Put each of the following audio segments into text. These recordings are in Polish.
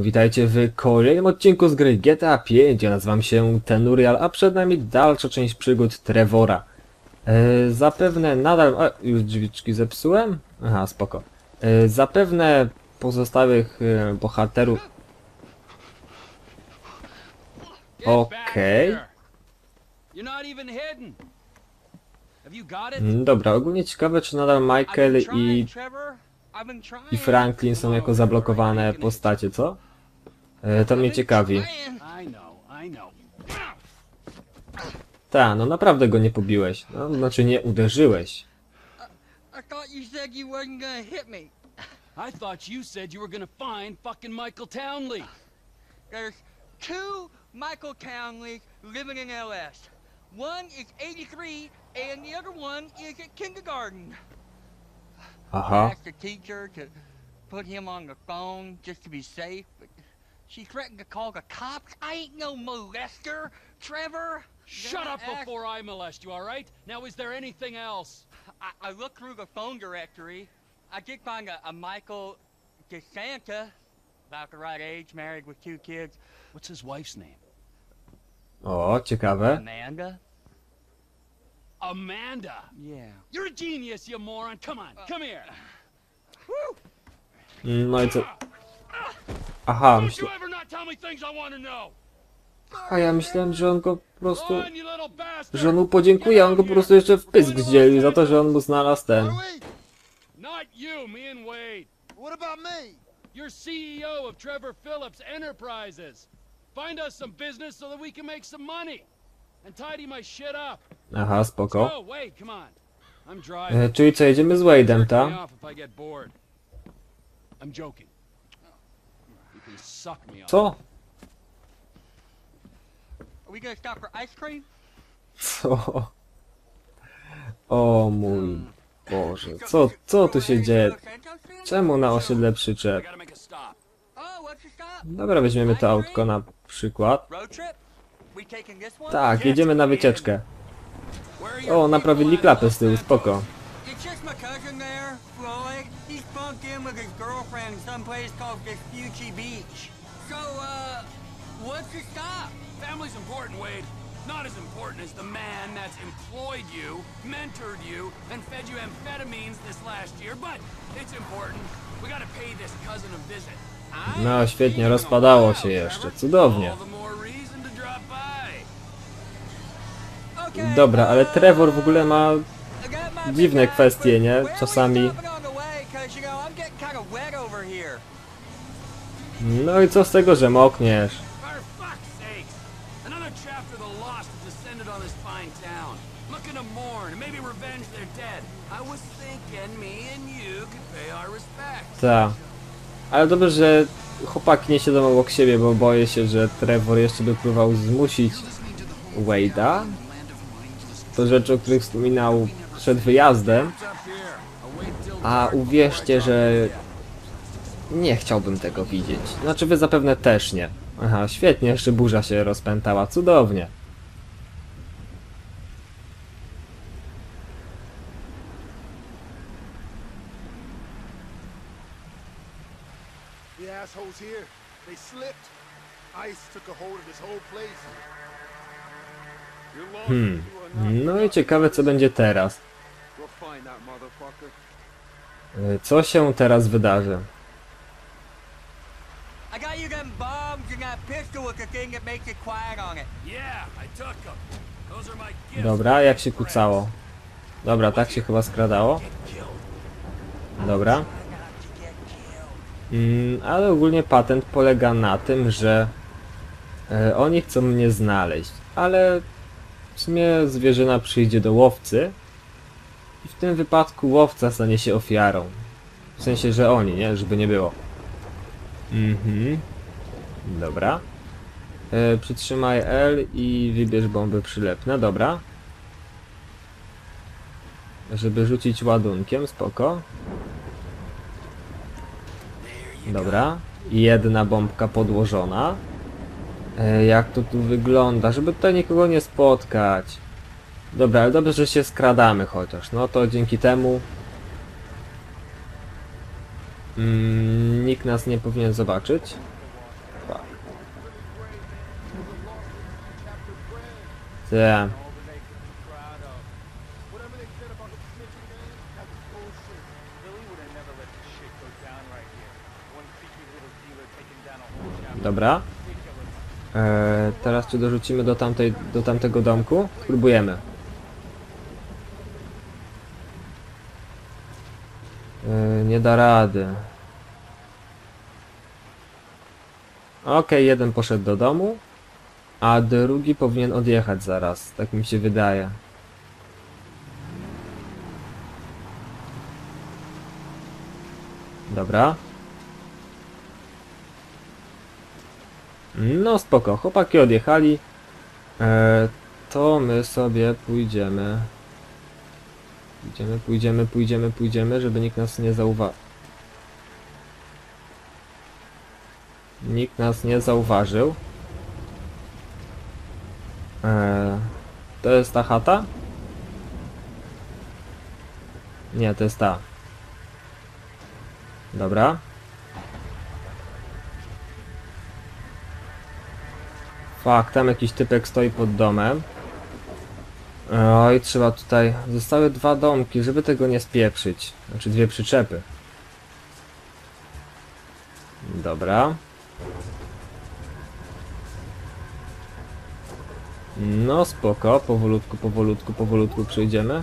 Witajcie w kolejnym odcinku z gry GTA 5. Ja nazywam się Tenurial, a przed nami dalsza część przygód Trevora. E, zapewne nadal... A, już drzwiczki zepsułem? Aha, spoko. E, zapewne pozostałych e, bohaterów... Back Okay. Mm, Dobra, ogólnie ciekawe czy nadal Michael i, i Franklin są jako zablokowane postacie, co? E, to mnie ciekawi. Ta, no naprawdę go nie pobiłeś. No, znaczy nie uderzyłeś. I thought you said you were gonna find fucking Michael Townley. There's two Michael Townleys living in LS. One is 83 and the other one is at kindergarten. Uh-huh. I Aha. asked the teacher to put him on the phone just to be safe, but she threatened to call the cops. I ain't no molester, Trevor. Shut up asked- before I molest you, all right? Now, is there anything else? I, I looked through the phone directory. I did find a, a Michael DeSanta, about the right age, married with two kids. What's his wife's name? Oh, o, ciekawe. Amanda? Amanda. Yeah. You're a genius, you moron. Come on, come here. Mm, No i co? Aha, myślę... A ja myślałem, że on go po prostu... Że on mu podziękuje, a on go po prostu jeszcze w pysk zdzielił za to, że on mu znalazł ten... You're CEO of Trevor Phillips Enterprises. Find us some business so that we can make some money. And tidy my shit up. Aha, spoko. Oh, Wade, come on. I'm driving. E, czyli co, jedziemy z Wade'em, me ta? off if I get bored. I'm joking. You can suck me off. Co? Are we gonna stop for ice cream? Co? O mój Boże, co, co tu się dzieje? Czemu na osiedle I przyczep? gotta make a stop. Oh, stop? Dobra, weźmiemy to autko na przykład. Road trip? We taking this one? Tak, jedziemy na wycieczkę. O, naprawili klapę z tyłu, spoko. Uh. Not as important as the man that's employed you, mentored you, and fed you amphetamines this last year, but it's important. We gotta pay this cousin a visit. No, świetnie, rozpadało się jeszcze, cudownie. All the more reason to drop by. Okay, Dobra, ale Trevor w ogóle ma... Dziwne kwestie, nie? Czasami-. No i co z tego, że mokniesz? For fuck's sakes! Another chapter of the lost has descended on this fine town. Looking to mourn and maybe revenge their dead. I was thinking me and you could pay our respects. Ta. Ale dobrze, że chłopaki nie siedzą obok siebie, bo boję się, że Trevor jeszcze by próbował zmusić Wade'a do rzeczy, o których wspominał przed wyjazdem. A uwierzcie, że nie chciałbym tego widzieć. Znaczy wy zapewne też nie. Aha, świetnie, jeszcze burza się rozpętała, cudownie. The assholes here, they slipped. Ice took a hold of this whole place. You're lost. Hmm. No i ciekawe co będzie teraz. Y, Co się teraz wydarzy? I got you them bombs and that pistol with the thing that makes it quiet on it. Yeah, I took them. Those are my gifts. Dobra, jak się kucało? Dobra, tak się chyba skradało. Dobra. Mm, ale ogólnie patent polega na tym, że e, oni chcą mnie znaleźć, ale w sumie zwierzyna przyjdzie do łowcy i w tym wypadku łowca stanie się ofiarą. W sensie, że oni, nie? Żeby nie było. Mhm. Dobra. E, przytrzymaj L i wybierz bomby przylepne, dobra. Żeby rzucić ładunkiem, spoko. Dobra. Jedna bombka podłożona. E, jak to tu wygląda, żeby tutaj nikogo nie spotkać. Dobra, ale dobrze, że się skradamy chociaż. No to dzięki temu... Mm, nikt nas nie powinien zobaczyć. Dobra. Ridiculous. E, teraz czy dorzucimy do, tamtej, do tamtego domku? Spróbujemy. E, nie da rady. Okej, jeden poszedł do domu, a drugi powinien odjechać zaraz, tak mi się wydaje. Dobra. No spoko, chłopaki odjechali. E, to my sobie pójdziemy. Pójdziemy, pójdziemy, pójdziemy, pójdziemy, żeby nikt nas nie zauważył. Nikt nas nie zauważył. E, to jest ta chata? Nie, to jest ta. Dobra. Fak, tam jakiś typek stoi pod domem. Oj, trzeba tutaj... Zostały dwa domki, żeby tego nie spieprzyć. Znaczy dwie przyczepy. Dobra. No spoko, powolutku, powolutku, powolutku przejdziemy.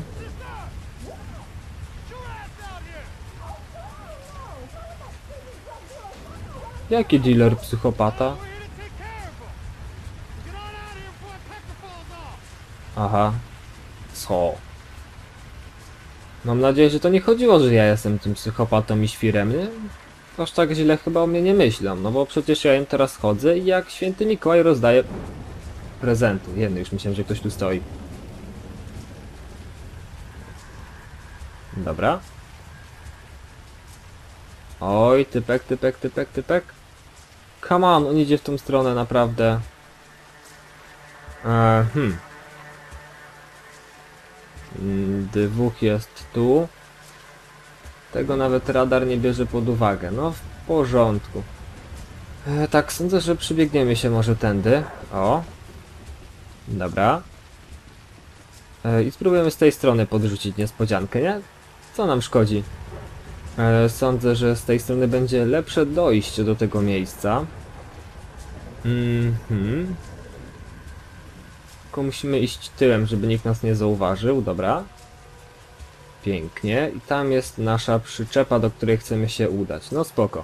Jaki dealer psychopata? Aha. Co? Mam nadzieję, że to nie chodziło, że ja jestem tym psychopatą i świrem. Nie? Aż tak źle chyba o mnie nie myślą, no bo przecież ja im teraz chodzę i jak święty Mikołaj rozdaje prezenty. Jedny już myślałem, że ktoś tu stoi. Dobra. Oj, typek, typek, typek, typek. Come on, on idzie w tą stronę, naprawdę. E, hmm. Mm, Dwóch jest tu. Tego nawet radar nie bierze pod uwagę. No w porządku. E, tak, sądzę, że przybiegniemy się może tędy. O. Dobra. E, I spróbujemy z tej strony podrzucić niespodziankę, nie? Co nam szkodzi? E, sądzę, że z tej strony będzie lepsze dojście do tego miejsca. Mhm. Tylko musimy iść tyłem, żeby nikt nas nie zauważył. Dobra. Pięknie. I tam jest nasza przyczepa, do której chcemy się udać. No spoko.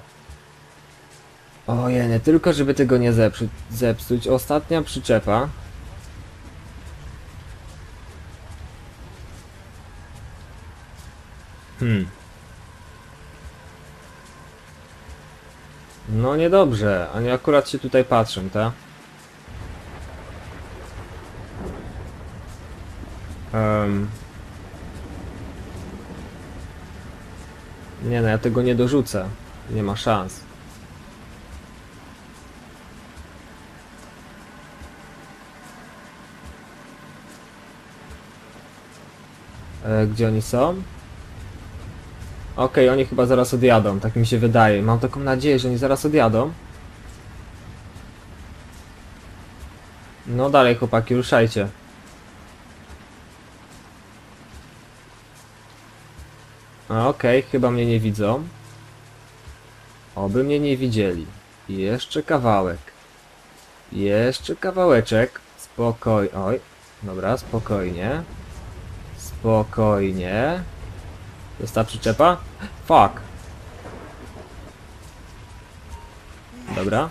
Ojej, nie tylko żeby tego nie zepsuć, zepsuć. Ostatnia przyczepa. Hmm. No niedobrze. Oni akurat się tutaj patrzą, tak? Um. Nie no, ja tego nie dorzucę. Nie ma szans. E, gdzie oni są? Okej, oni chyba zaraz odjadą, tak mi się wydaje. Mam taką nadzieję, że oni zaraz odjadą. No dalej chłopaki, ruszajcie. Okej, chyba mnie nie widzą. Oby mnie nie widzieli. Jeszcze kawałek. Jeszcze kawałeczek. Spokoj... Oj. Dobra, spokojnie. Spokojnie. Jest ta przyczepa? Fuck. Dobra.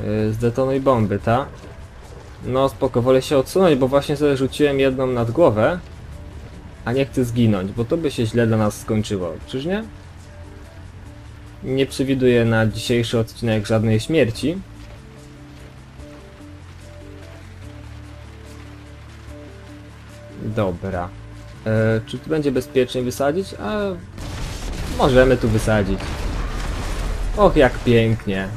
Yy, Zdetonuj bomby, ta? No spoko, wolę się odsunąć, bo właśnie sobie rzuciłem jedną nad głowę. A nie chcę zginąć, bo to by się źle dla nas skończyło, czyż nie? Nie przewiduję na dzisiejszy odcinek żadnej śmierci. Dobra. E, czy tu będzie bezpiecznie wysadzić? A możemy tu wysadzić. Och, jak pięknie.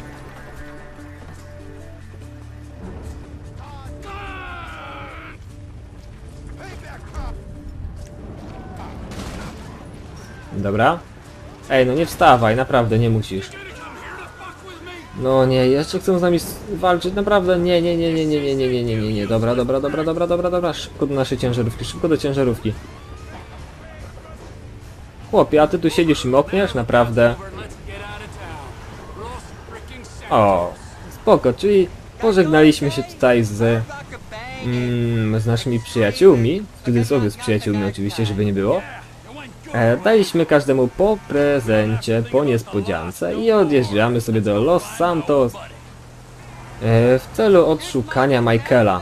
Dobra. Ej, no nie wstawaj, naprawdę nie musisz. No nie, jeszcze chcą z nami walczyć, naprawdę, nie, nie, nie, nie, nie, nie, nie, nie, nie, nie, nie, dobra, dobra, dobra, dobra, dobra, dobra, szybko do naszej ciężarówki, szybko do ciężarówki. Chłopie, a ty tu siedzisz i mokniesz, naprawdę. O, spoko, czyli pożegnaliśmy się tutaj z, mm, z naszymi przyjaciółmi, w cudzysłowie z przyjaciółmi oczywiście, żeby nie było. E, daliśmy każdemu po prezencie, po niespodziance i odjeżdżamy sobie do Los Santos e, w celu odszukania Michaela.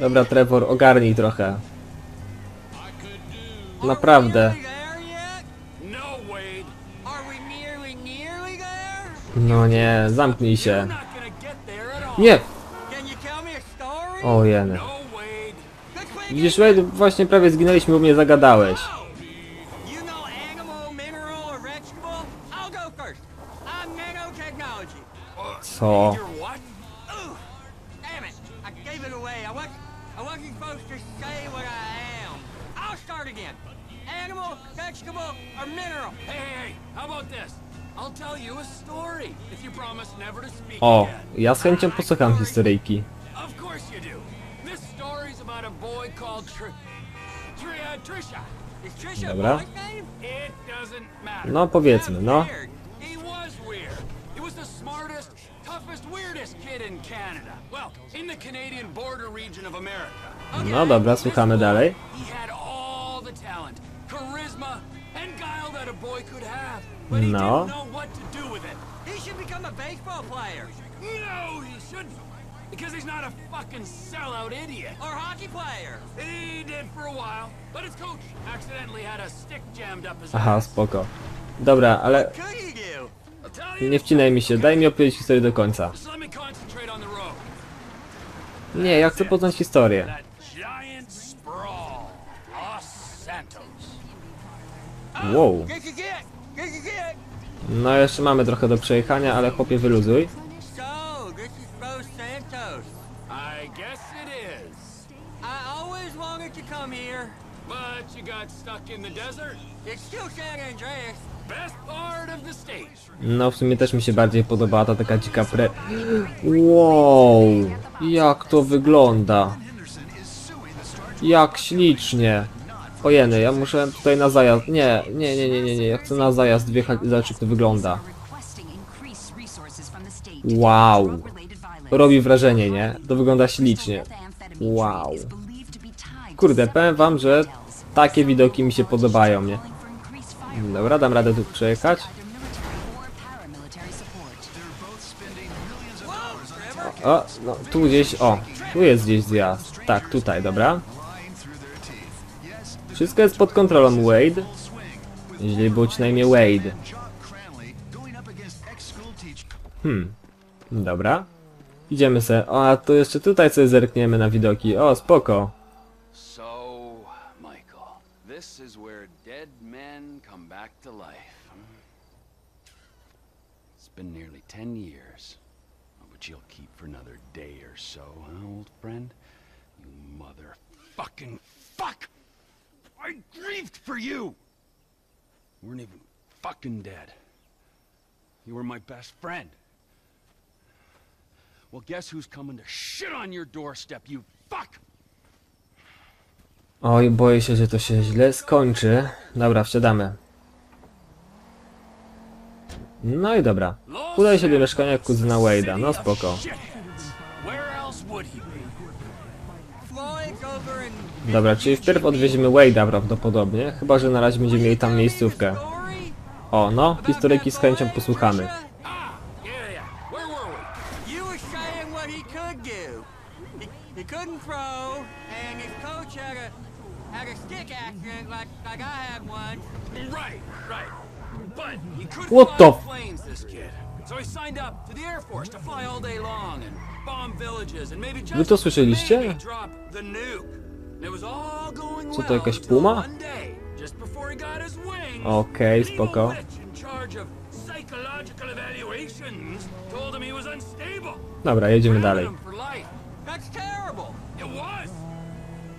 Dobra, Trevor, ogarnij trochę. Naprawdę. No nie, zamknij się. Nie! O jeny. Widzisz, Wade, właśnie prawie zginęliśmy, bo mnie zagadałeś. Co? O, ja z chęcią posłucham historyjki. Dobra. No powiedzmy, no. No dobra, słuchamy dalej. Charisma and guile that a boy could have. But he No. didn't know what to do with it. He should become a baseball player No, he shouldn't. Because he's not a fucking sellout idiot. or hockey player. He did for a while, but his coach accidentally had a stick jammed up his Aha, spoko. Dobra, ale nie wcinaj mi się, daj mi opowiedzieć historię do końca. Nie, ja chcę poznać historię. That giant sprawl. Los Santos. Wow. No jeszcze mamy trochę do przejechania, ale chłopie wyluzuj. No w sumie też mi się bardziej podobała ta taka dzika pre... Wow! Jak to wygląda! Jak ślicznie! Ojeny, ja muszę tutaj na zajazd. Nie, nie, nie, nie, nie, nie. Ja chcę na zajazd wjechać i zobaczyć jak to wygląda. Wow. Robi wrażenie, nie? To wygląda ślicznie. Wow. Kurde, powiem wam, że takie widoki mi się podobają, nie? Dobra, dam radę tu przejechać. O, no tu gdzieś, o, tu jest gdzieś zjazd. Tak, tutaj, dobra. Wszystko jest pod kontrolą Wade. Jeżeli był przynajmniej Wade. Hmm, dobra. Idziemy se. O, a to jeszcze tutaj sobie zerkniemy na widoki. O, spoko. Been nearly ten years, but you'll keep for another day or so, huh, old friend? You motherfucking fuck! I grieved for you! You weren't even fucking dead. You were my best friend. Well, guess who's coming to shit on your doorstep, you fuck! Oj, boję się, że to się źle skończy. Dobra, wsiadamy. No i dobra. Udaj się do mieszkania kuzyna Wade'a, no spoko. Dobra, czyli wpierw odwieziemy Wade'a prawdopodobnie, chyba że na razie będziemy mieli tam miejscówkę. O, no, historyki z chęcią posłuchamy. What the Wy to słyszeliście? Co to, jakaś puma? Okej, evil spoko. Dobra, jedziemy dalej. That's terrible. It was!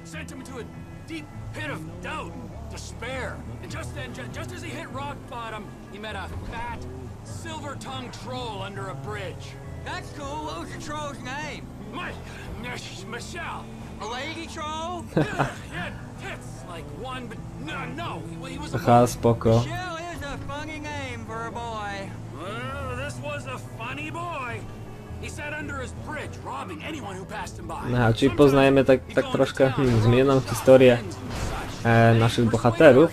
Sent him into a deep pit of doubt and despair. And just then, ju- just as he hit rock bottom, he met a fat, silver-tongued troll under a bridge. That's cool. What was the troll's name? Mike, Mich- Michelle. No, no, Aha, spoko. Aha, czyli poznajemy tak, tak troszkę hmm, zmienioną historię e, naszych bohaterów.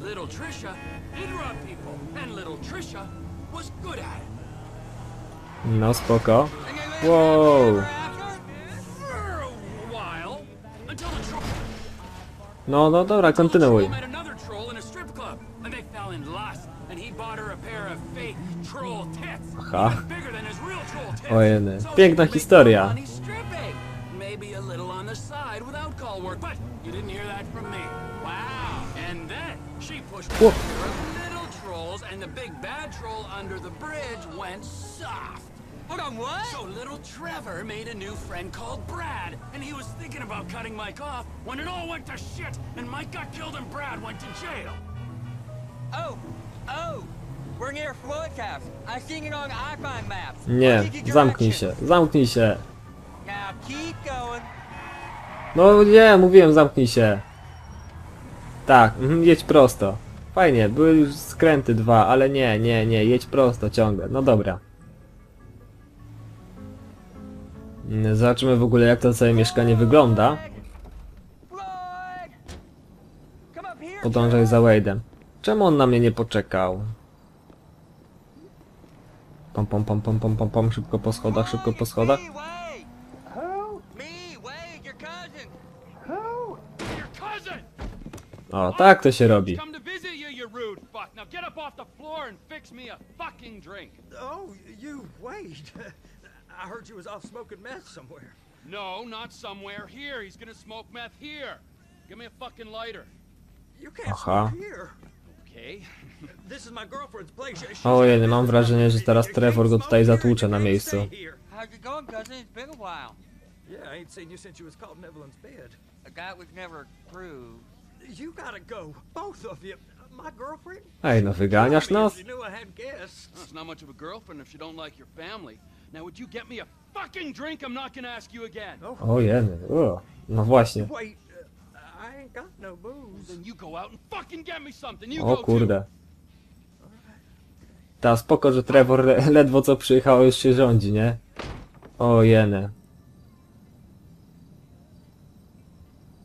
Little Trisha did rob people, and little Trisha was good at it. No spoko. Troll No, no dobra, kontynuuj. Aha. Ojeny, So piękna historia. Wow. Whoa. Pair of little trolls, and the big bad troll under the bridge went soft. Hold on, what? So little Trevor made a new friend called Brad, and he was thinking about cutting Mike off when it all went to shit, and Mike got killed and Brad went to jail. Oh, oh. We're near Floyd's house. I seen it on iFind maps. Nie, I'll give you zamknij się, zamknij się. Now keep going. No nie, mówiłem zamknij się. Tak, mhm, jedź prosto. Fajnie, były już skręty dwa, ale nie, nie, nie, jedź prosto ciągle. No dobra. Mm, Zobaczymy w ogóle jak to całe mieszkanie wygląda. Podążaj za Wade'em. Czemu on na mnie nie poczekał? Pom pom pom pom pom pom pom, szybko po schodach, szybko po schodach. O, tak to się robi. Drink. Oh, you, wait. I heard you was off smoking meth somewhere. No, not somewhere. Here, he's gonna smoke meth here. Give me a fucking lighter. You can't Aha. smoke here. Okay. This is my girlfriend's place. She- she's Ojej, in mam business. wrażenie, że teraz You Trevor can't go tutaj smoke here, zatłucze na miejscu. How's it going, cousin? It's been a while. Yeah, I ain't seen you since you was caught in Evelyn's bed. A guy was never proved. You gotta go, both of you. Ej, no wyganiasz nas? it's not much of a girlfriend if don't like your family. Now, would you get me a fucking drink? I'm not gonna ask you again. Oh, o, no właśnie. wait. I ain't got no booze. Then you go out and fucking get me something. You O kurde. Ta spoko, że Trevor le- ledwo co przyjechał, już się rządzi, nie? O jene.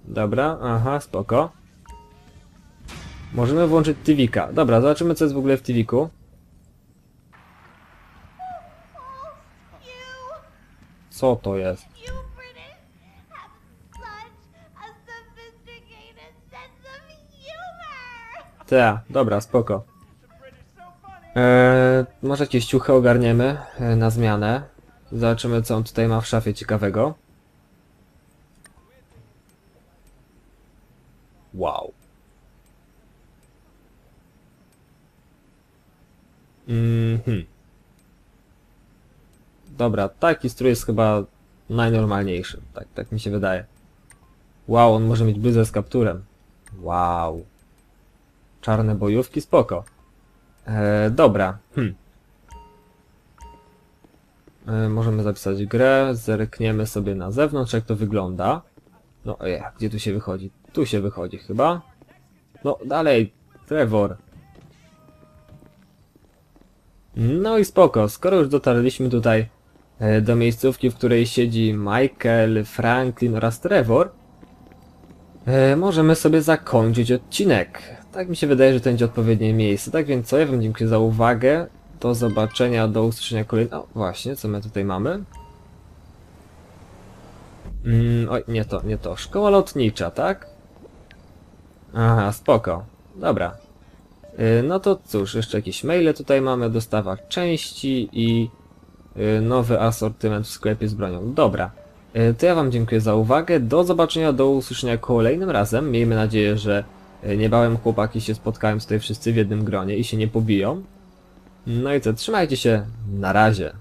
Dobra, aha, spoko. Możemy włączyć TV'ka. Dobra, zobaczymy co jest w ogóle w TV'ku. Co to jest? Ta, dobra, spoko. Eee, może jakieś ciuchy ogarniemy e, na zmianę. Zobaczymy co on tutaj ma w szafie ciekawego. Wow. Mhm. Dobra, taki strój jest chyba najnormalniejszy. Tak, tak mi się wydaje. Wow, on może mieć bluzę z kapturem. Wow. Czarne bojówki, spoko. E, dobra. Hm. E, możemy zapisać grę, zerkniemy sobie na zewnątrz, jak to wygląda. No, je, gdzie tu się wychodzi? Tu się wychodzi chyba. No, dalej, Trevor. No i spoko, skoro już dotarliśmy tutaj e, do miejscówki, w której siedzi Michael, Franklin oraz Trevor, e, możemy sobie zakończyć odcinek. Tak mi się wydaje, że to będzie odpowiednie miejsce. Tak więc co, ja wam dziękuję za uwagę. Do zobaczenia, do usłyszenia kolejnego... O, właśnie, co my tutaj mamy? Mm, oj, nie to, nie to. Szkoła lotnicza, tak? Aha, spoko. Dobra. Y, No to cóż, jeszcze jakieś maile tutaj mamy, dostawa części i y, nowy asortyment w sklepie z bronią. Dobra. Y, To ja wam dziękuję za uwagę. Do zobaczenia, do usłyszenia kolejnym razem. Miejmy nadzieję, że niebawem chłopaki się spotkają tutaj wszyscy w jednym gronie i się nie pobiją. No i co, trzymajcie się. Na razie.